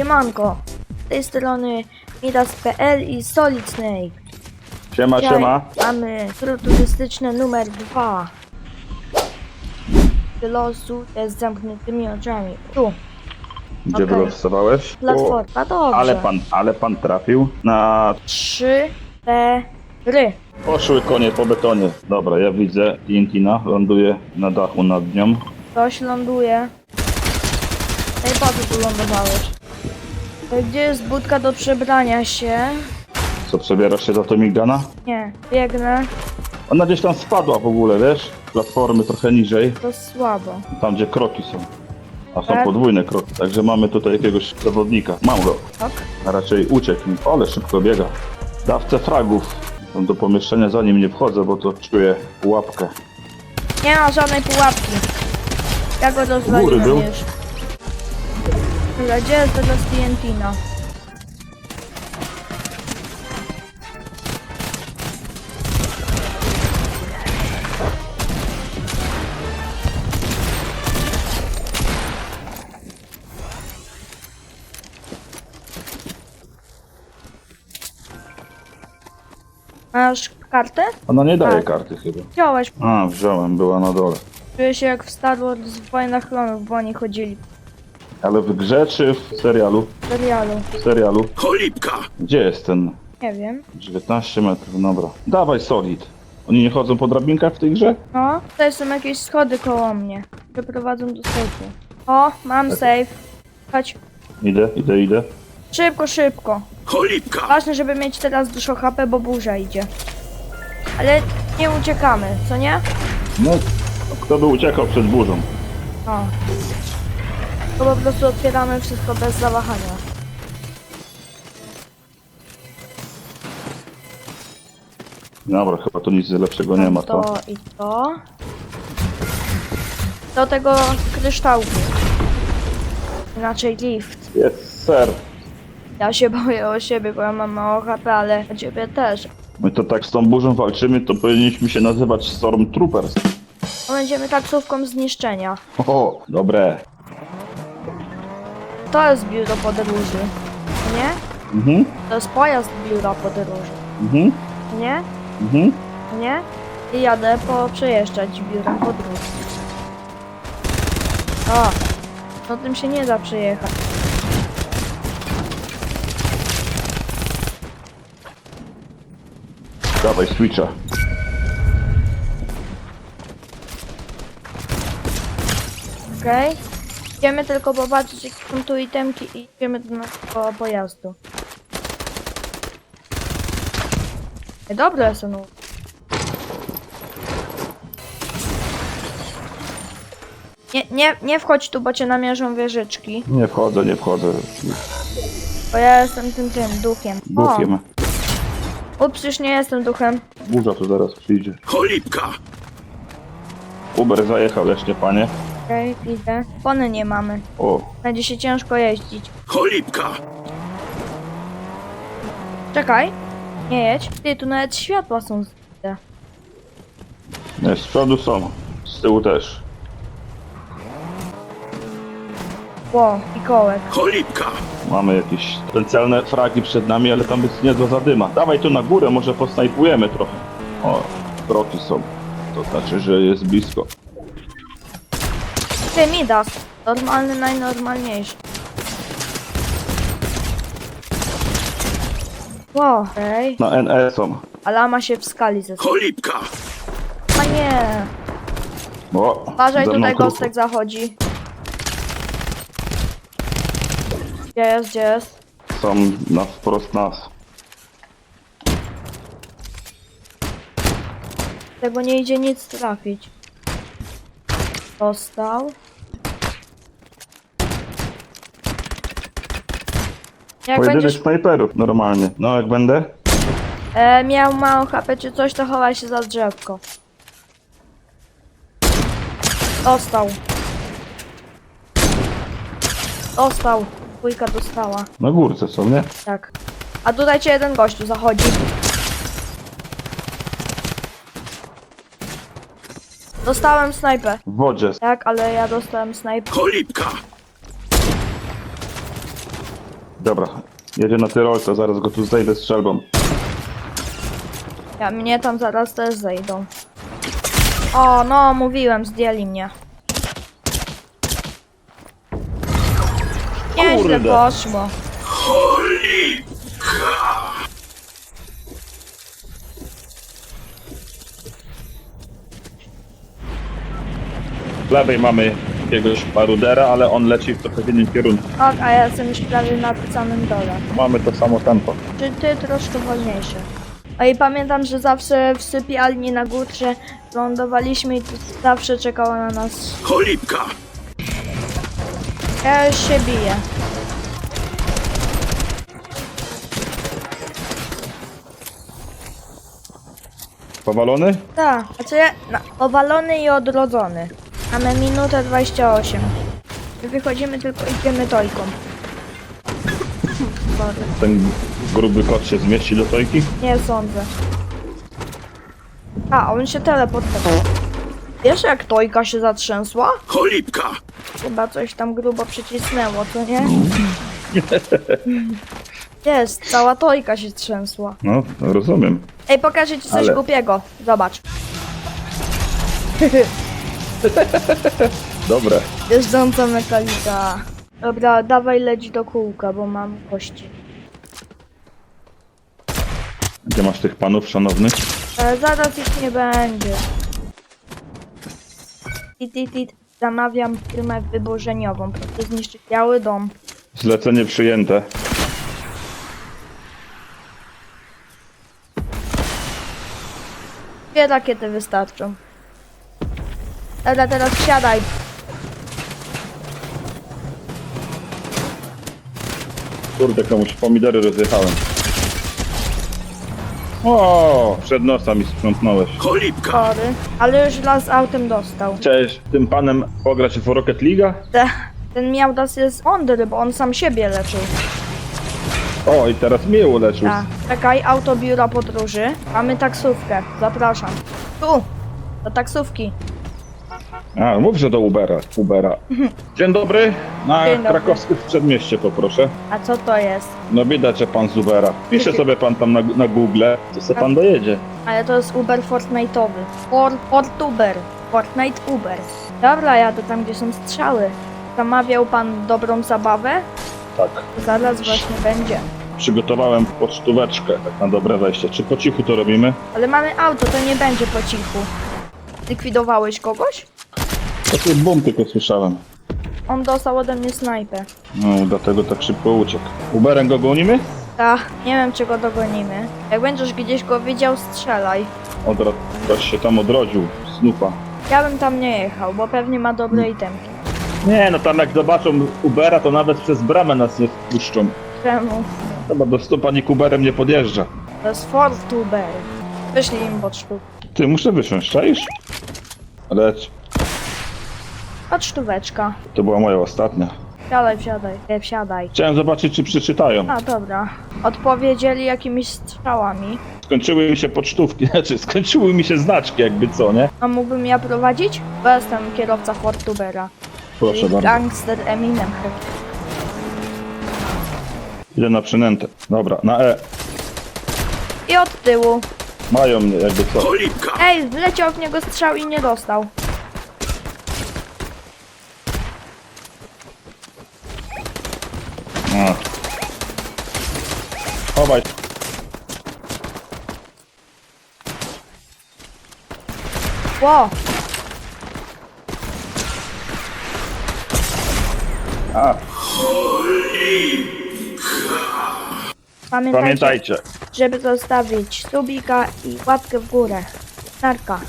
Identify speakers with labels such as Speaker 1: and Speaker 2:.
Speaker 1: Siemanko, z tej strony Midas.pl i Solid Snake.
Speaker 2: Siema,
Speaker 1: Dzisiaj
Speaker 2: siema.
Speaker 1: Mamy tur turystyczny numer dwa. Losu jest z zamkniętymi oczami. Tu,
Speaker 2: Gdzie
Speaker 1: Okej.
Speaker 2: wylosowałeś? O,
Speaker 1: platforma, dobrze.
Speaker 2: ale pan, ale pan trafił na...
Speaker 1: Trzy, cztery.
Speaker 2: Poszły konie po betonie. Dobra, ja widzę Tintina, ląduje na dachu nad nią.
Speaker 1: Ktoś ląduje. Ej, po co tu lądowałeś? Gdzie jest budka do przebrania się?
Speaker 2: Co, przebierasz się za Tomigana?
Speaker 1: Nie, biegnę.
Speaker 2: Ona gdzieś tam spadła w ogóle, wiesz? Platformy trochę niżej,
Speaker 1: To słabo.
Speaker 2: tam gdzie kroki są. A są
Speaker 1: Tak?
Speaker 2: podwójne kroki, także mamy tutaj jakiegoś zawodnika. Mam go,
Speaker 1: Ok.
Speaker 2: a raczej uciekł mi, ale szybko biega. Dawcę fragów. Tam do pomieszczenia za nim nie wchodzę, bo to czuję pułapkę.
Speaker 1: Nie ma żadnej pułapki. Ja go
Speaker 2: góry
Speaker 1: rozwaliłem
Speaker 2: był?
Speaker 1: już. Dobra, gdzie jest TNT, no? Masz kartę?
Speaker 2: Ona nie daje
Speaker 1: Tak.
Speaker 2: karty chyba.
Speaker 1: Wziąłeś.
Speaker 2: A, wziąłem, była na dole.
Speaker 1: Czuję się jak w Star Wars w Wojnach Klonów, bo oni chodzili
Speaker 2: Ale w grze czy w serialu?
Speaker 1: w serialu.
Speaker 2: W serialu.
Speaker 3: Cholipka!
Speaker 2: Gdzie jest ten?
Speaker 1: Nie wiem.
Speaker 2: 19 metrów, dobra. Dawaj solid. Oni nie chodzą po drabinkach w tej grze?
Speaker 1: No, tutaj są jakieś schody koło mnie. Przeprowadzą do sejfu. O, mam safe. Chodź.
Speaker 2: Idę, idę, idę.
Speaker 1: Szybko, szybko.
Speaker 3: Cholipka!
Speaker 1: Ważne, żeby mieć teraz dużo HP, bo burza idzie. Ale nie uciekamy, co nie?
Speaker 2: No, kto by uciekał przed burzą?
Speaker 1: O. To po prostu otwieramy wszystko bez zawahania.
Speaker 2: Dobra, chyba tu nic lepszego nie ma,
Speaker 1: to
Speaker 2: to.
Speaker 1: i to. Do tego kryształku. Inaczej lift.
Speaker 2: Jest ser.
Speaker 1: Ja się boję o siebie, bo ja mam mało HP, ale o ciebie też.
Speaker 2: My to tak z tą burzą walczymy, to powinniśmy się nazywać Stormtroopers.
Speaker 1: To będziemy taksówką zniszczenia.
Speaker 2: O, dobre.
Speaker 1: To jest biuro podróży. Nie?
Speaker 2: Mhm,
Speaker 1: To jest pojazd biura podróży.
Speaker 2: mhm,
Speaker 1: Nie?
Speaker 2: mhm.
Speaker 1: Nie? I jadę po przejeżdżać biurem podróży. O! No tym się nie da przejechać.
Speaker 2: Dawaj switcha.
Speaker 1: Okej? Idziemy tylko popatrzeć jakie są tu itemki i idziemy do naszego pojazdu. Ej, Dobre są. no. Nie, nie, nie wchodź tu, bo cię namierzą wieżyczki.
Speaker 2: Nie wchodzę, nie wchodzę.
Speaker 1: Bo ja jestem tym tym duchem.
Speaker 2: Bukiem.
Speaker 1: O, ups, już nie jestem duchem.
Speaker 2: Burza tu zaraz przyjdzie.
Speaker 3: Cholipka!
Speaker 2: Uber zajechał jeszcze, panie.
Speaker 1: Okej, idę. Pony nie mamy.
Speaker 2: O,
Speaker 1: Będzie się ciężko jeździć.
Speaker 3: Cholipka!
Speaker 1: Czekaj. Nie jedź. Ty, tu nawet światła są zbite.
Speaker 2: nie, z przodu są. Z tyłu też.
Speaker 1: Ło, i kołek.
Speaker 3: Cholipka!
Speaker 2: Mamy jakieś potencjalne fragi przed nami, ale tam jest niezła zadyma. Dawaj tu na górę, może posnajpujemy trochę. O, kroki są. To znaczy, że jest blisko.
Speaker 1: Ty, Midas. Normalny, najnormalniejszy. Ło, okej.
Speaker 2: Na NE są.
Speaker 1: A lama się w skali ze
Speaker 3: Cholipka!
Speaker 1: A nie.
Speaker 2: O,
Speaker 1: Uważaj,
Speaker 2: ze mną
Speaker 1: tutaj gostek zachodzi. Gdzie jest, gdzie jest?
Speaker 2: Są na wprost nas.
Speaker 1: Tego nie idzie nic trafić. Dostał. Jak
Speaker 2: Pojedynek
Speaker 1: będziesz
Speaker 2: snajperów normalnie. No jak będę?
Speaker 1: e, miał mało HP czy coś, to chowaj się za drzewko. Dostał. Dostał. Dwójka dostała.
Speaker 2: Na górce są, nie?
Speaker 1: Tak. A tutaj cię jeden gościu zachodzi. Dostałem snajpę.
Speaker 2: W wodzie.
Speaker 1: Tak, ale ja dostałem snajpę.
Speaker 3: Cholipka!
Speaker 2: Dobra, jedzie na Tyrolce, zaraz go tu zejdę strzelbą.
Speaker 1: Ja, mnie tam zaraz też zejdą. O, no, mówiłem, zdjęli mnie. Nieźle
Speaker 2: Kurde.
Speaker 1: poszło.
Speaker 2: Z lewej mamy jakiegoś parudera, ale on leci w trochę w innym kierunku.
Speaker 1: Ok, a ja jestem już prawie na samym dole.
Speaker 2: Mamy to samo tempo.
Speaker 1: Czy ty troszkę wolniejszy? A i pamiętam, że zawsze w sypialni na górze lądowaliśmy i tu zawsze czekała na nas.
Speaker 3: Cholipka!
Speaker 1: Ja już się biję.
Speaker 2: Powalony?
Speaker 1: Tak, a co ja... No, owalony i odrodzony. Mamy minutę 28. Wychodzimy tylko idziemy tojką. Sorry.
Speaker 2: Ten gruby kot się zmieści do tojki?
Speaker 1: Nie sądzę. A, on się teleportował. Wiesz jak tojka się zatrzęsła?
Speaker 3: Cholipka!
Speaker 1: Chyba coś tam grubo przycisnęło, co nie? Jest, cała tojka się trzęsła.
Speaker 2: No, rozumiem.
Speaker 1: Ej, pokażę ci coś
Speaker 2: Ale-
Speaker 1: głupiego. Zobacz.
Speaker 2: Dobre.
Speaker 1: Jeżdżąca metalika. Dobra, dawaj leć do kółka, bo mam kości.
Speaker 2: Gdzie masz tych panów szanownych?
Speaker 1: E, zaraz ich nie będzie. Tit, tit, tit. Zamawiam firmę wyburzeniową. Proszę zniszczyć biały dom.
Speaker 2: Zlecenie przyjęte.
Speaker 1: Dwie rakiety wystarczą. Dobra, teraz wsiadaj.
Speaker 2: Kurde, komuś pomidory rozjechałem. O, przed nosa mi sprzątnąłeś.
Speaker 3: Cholipka!
Speaker 1: Ale już raz autem dostał.
Speaker 2: Chciałeś tym panem pograć w Rocket League'a?
Speaker 1: Te, ten miał das jest mądry, bo on sam siebie leczył.
Speaker 2: O, i teraz mnie uleczył.
Speaker 1: Tak. Czekaj, auto biura podróży. Mamy taksówkę. Zapraszam. Tu! Do taksówki.
Speaker 2: A, mów, że do Ubera. Ubera. Dzień dobry. Na
Speaker 1: Dzień dobry.
Speaker 2: krakowskim przedmieście poproszę.
Speaker 1: A co to jest?
Speaker 2: No widać, że pan z Ubera. Pisze sobie pan tam na, na Google, to se pan dojedzie.
Speaker 1: Ale to jest Uber Fortnite'owy. For, Fortuber. Fortnite Uber. Dobra, jadę tam, gdzie są strzały. Zamawiał pan dobrą zabawę?
Speaker 2: Tak.
Speaker 1: Zaraz właśnie będzie.
Speaker 2: Przygotowałem pocztóweczkę, tak na dobre wejście. Czy po cichu to robimy?
Speaker 1: Ale mamy auto, to nie będzie po cichu. Likwidowałeś kogoś?
Speaker 2: To tu bum tylko słyszałem.
Speaker 1: On dostał ode mnie snajpę.
Speaker 2: No, dlatego tak szybko uciekł. Uberem go gonimy?
Speaker 1: Tak, nie wiem czy go dogonimy. Jak będziesz gdzieś go widział, strzelaj.
Speaker 2: Odro... Ktoś się tam odrodził, snupa.
Speaker 1: Ja bym tam nie jechał, bo pewnie ma dobre itemki.
Speaker 2: Nie, no tam jak zobaczą Ubera, to nawet przez bramę nas nie wpuszczą.
Speaker 1: Czemu?
Speaker 2: Chyba do stopa nikt Uberem nie podjeżdża.
Speaker 1: To jest Fortuber. Wyślij im pocztów.
Speaker 2: Ty, muszę wysiąść, czaisz? Leć.
Speaker 1: Pocztóweczka.
Speaker 2: To była moja ostatnia.
Speaker 1: Wsiadaj, wsiadaj, wsiadaj.
Speaker 2: Chciałem zobaczyć, czy przeczytają.
Speaker 1: A, dobra. Odpowiedzieli jakimiś strzałami.
Speaker 2: Skończyły mi się pocztówki, znaczy skończyły mi się znaczki, jakby co, nie?
Speaker 1: A mógłbym ja prowadzić? Bo jestem kierowca Fortubera.
Speaker 2: Proszę
Speaker 1: Czyli
Speaker 2: bardzo.
Speaker 1: Gangster Eminem.
Speaker 2: Idę na przynętę. Dobra, na E.
Speaker 1: I od tyłu.
Speaker 2: Mają mnie, jakby co.
Speaker 1: Ej, wleciał w niego strzał i nie dostał.
Speaker 2: Chowaj.
Speaker 1: Ło!
Speaker 2: A,
Speaker 1: Pamiętajcie,
Speaker 2: pamiętajcie.
Speaker 1: żeby zostawić subika i łapkę w górę. Narka.